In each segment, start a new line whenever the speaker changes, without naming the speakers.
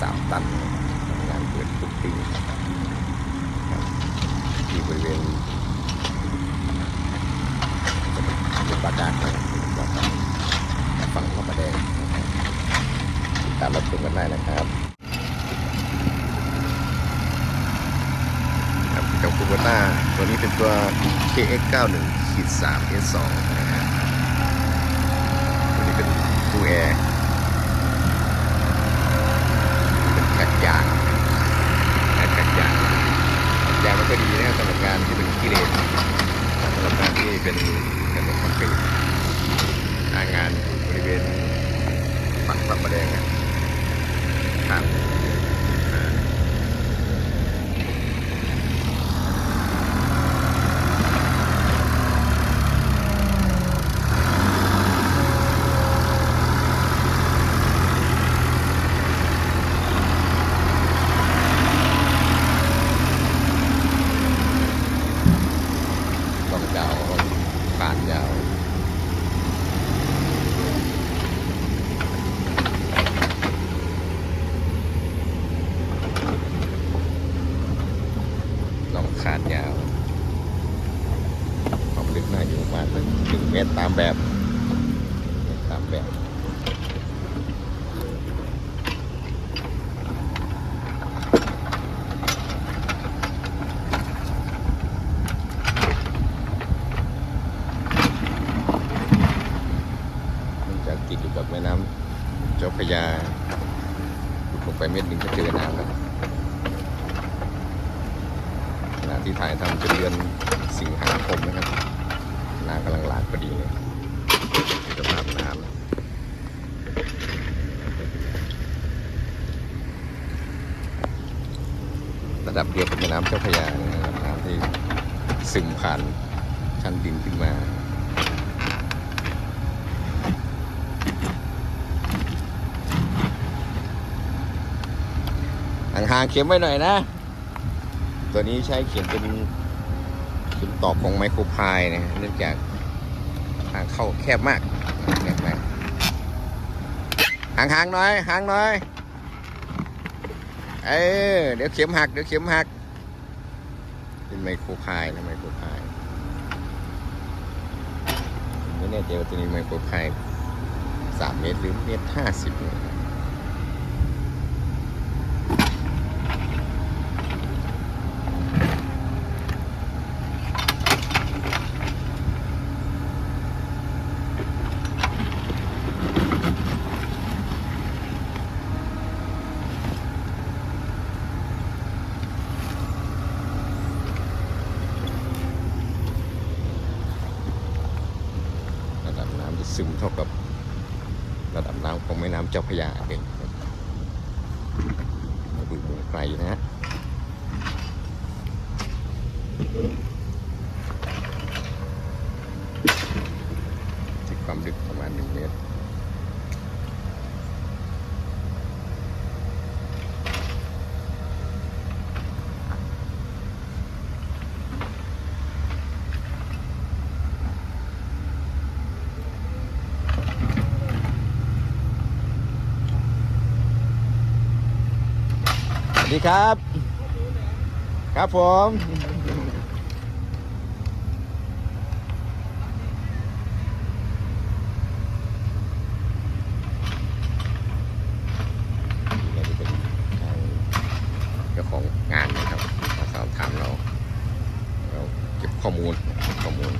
สามตันงานเปิดทุกปีที่บริเวณจุดปากกาครับบอกครับฝั่งพระประแดงติดตามรับชมกันได้นะครับกับกับคูเบต้าตัวนี้เป็นตัว KX 91-3S2 ขีด3 S2 นะฮะตัวนี้เป็นตู้แอร์ เป็นแพ็กยางแพ็กแพ็กยางยางมันก็ดีนะครับสำหรับงานที่เป็นกิเลสสำหรับงานที่เป็นถนนคอนกรีตหน้างานบริเวณ ฝั่งประเดงอะครับอ่าต้องยาวผ่านยาว ลองคาดยาว ความลึกน่าอยู่ประมาณ หนึ่งเมตรตามแบบตามแบบมันจะติดอยู่กับแม่น้ำเจ้าพระยาขุดลงไปเม็ดหนึ่งก็เจอน้ำแล้วขณะที่ถ่ายทำเป็นเดือนสิงหาคมนะครับ น้ำกำลังหลากพอดีเลยสภาพน้ำระดับเดียวกับแม่น้ำเจ้าพระยานะครับน้ำที่ซึมผ่านชั้นดินขึ้นมาห่างๆเข็มไว้หน่อยนะ ตัวนี้ใช้เขียนเป็น เข็มตอกของไมโครพายนะเนื่องจากทางเข้าแคบมากแคบมากห่างๆหน่อยห่างหน่อยเออเดี๋ยวเข็มหักเดี๋ยวเข็มหัก เป็นไมโครพายนะไมโครพายไม่แน่ใจว่าตัวนี้ไมโครพายสามเมตรหรือเมตรห้าสิบเนี่ย ระดับน้ำจะซึมเท่ากับ ระดับน้ำของแม่น้ำเจ้าพยาเองมาดูมุมไกลนะฮะความลึกประมาณหนึ่งเมตร ดีครับ ครับผมนี่ก็จะเป็นทางเจ้าของงานนะครับมาสอบถามเรา เราเก็บข้อมูลเก็บข้อมูล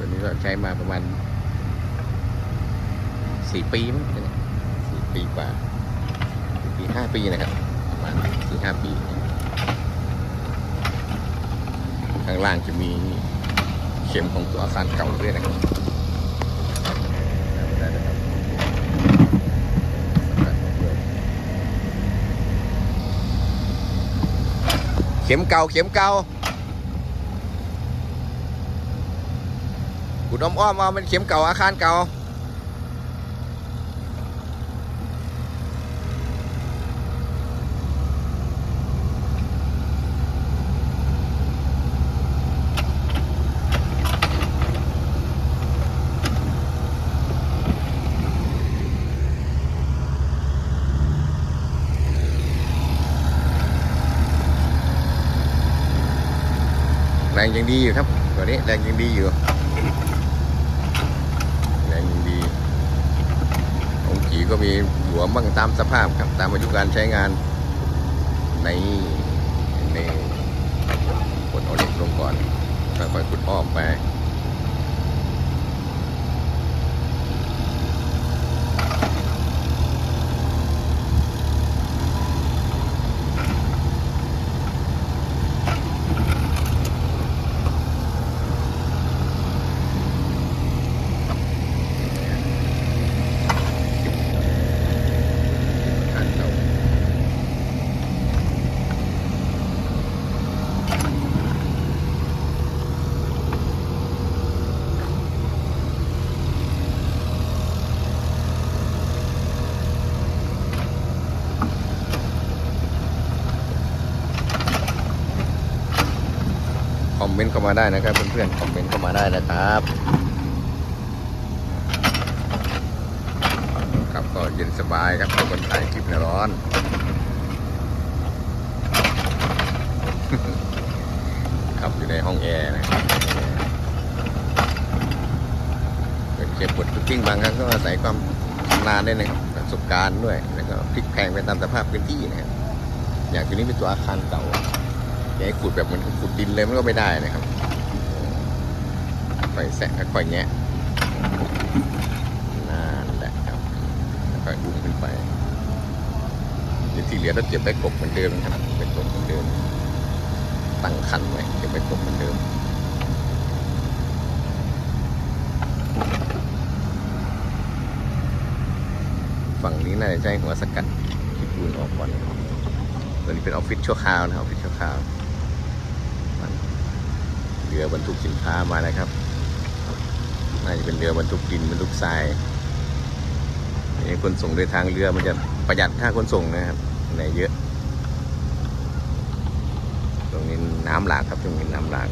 ตัวนี้เราใช้มาประมาณสี่ ปีมั้งสี่ปีกว่าสี่ปีห้าปีนะครับประมาณสี่ห้าปีข้างล่างจะมีเข็มของตัวอาคารเก่าด้วยนะครับเข็มเก่าเข็มเก่าขุดอ้อมๆเอาเป็นเข็มเก่าอาคารเก่า รงยังดีอยู่ครับตัวนี้แรงยังดีอยู่ แรงยังดีของขีก็มีหัวบ้างตามสภาพครับ ตามอายุการใช้งานในในกดเอาเหล็กลงก่อนค่อยๆขุดอ้อมไป อันเราคอม เมนต์เข้ามาได้นะครับเพื่อนๆคอมเมนต์เข้ามาได้นะครับครับก็เย็นสบายครับคนถ่ายคลิปเนี่ยร้อนครับอยู่ในห้องแอร์นะครับเป็นเก็บกดคุกกิ้งบางครั้งก็อาศัยความชำนาญด้วยนะครับประสบการณ์ด้วยแล้วก็พลิกแพงไปตามสภาพพื้นที่นะครับอย่างที่นี้เป็นตัวอาคารเก่า อย่าให้ขุดแบบมันขุดดินเลยมันก็ไม่ได้นะครับค่อยแสะค่อยแงะนั่นแหละครับแล้วก็อุ้มขึ้นไปเดี๋ยวที่เหลือเราเก็บไปกบเหมือนเดิมนะครับไปกบเหมือนเดิม ตั้งคันไว้เก็บไปกบเหมือนเดิมฝั่งนี้น่าจะใช้หัวสกัดที่ปูนออกก่อนตัวนี้เป็นออฟฟิศชั่วคราวนะออฟฟิศชั่วคราว รือบรรทุกสินค้ามานะครับน่าจะเป็นเรือบรรทุกดินบรรทุกทรายนี่คนส่งโดยทางเรือมันจะประหยัดค่าขนส่งนะครับในเยอะ ตรงนี้น้ำหลากครับตรงนี้น้ำหลาก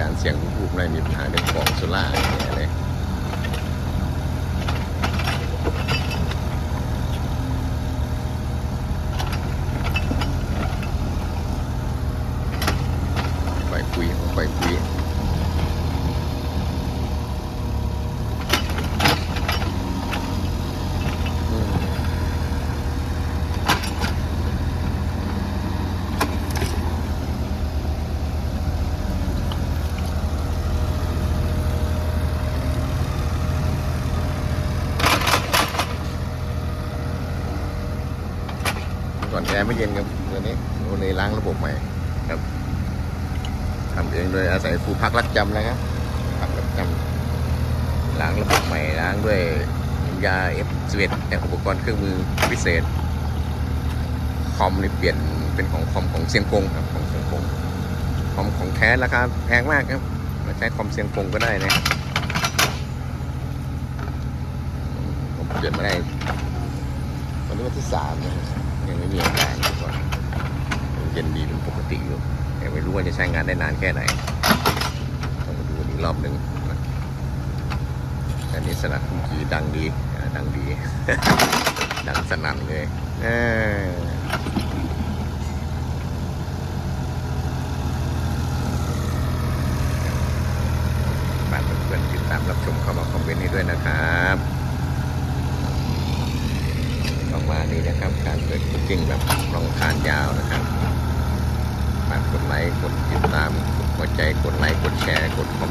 การเสียงรูปๆในมีปัญหาเรื่องของโซล่าร์เนี่ยเลยไปคุยไปคุยอืม ก่อนแอร์ไม่เย็นครับตัวนี้ตัวนี้ล้างระบบใหม่ครับทำเองโดยอาศัยครูพักรักจำนะครับพักรักจำล้างระบบใหม่ล้างด้วยน้ำยา F11 แต่อุปกรณ์เครื่องมือพิเศษ คอมนี่เปลี่ยนเป็นของคอมของเซียงกงครับของเซียงกงคอมของแท้ราคาแพงมากครับมาใช้คอมเซียงกงก็ได้นะผมเปลี่ยนมาได้วันนี้วันที่สามนะ ยังไม่มีอาการอยู่ก่อนยังเย็นดีเป็นปกติอยู่แต่ไม่รู้ว่าจะใช้งานได้นานแค่ไหนต้องมาดูอีกรอบหนึ่งอันนี้สนัดคุมขีดังดีดังดี ดังสนั่นเลยเออฝากเพื่อนๆติดตามรับชมเข้ามาคอมเมนต์ให้ด้วยนะครับประมาณนี้นะครับ การเปิดคุกกิ้งแบบลองทานยาวนะครับฝากกดไลค์กดติดตามกดใจกดไลค์กดแชร์กดคอม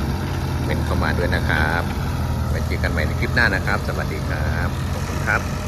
เมนต์เข้ามาด้วยนะครับไว้เจอกันใหม่ในคลิปหน้านะครับ สวัสดีครับ ขอบคุณครับ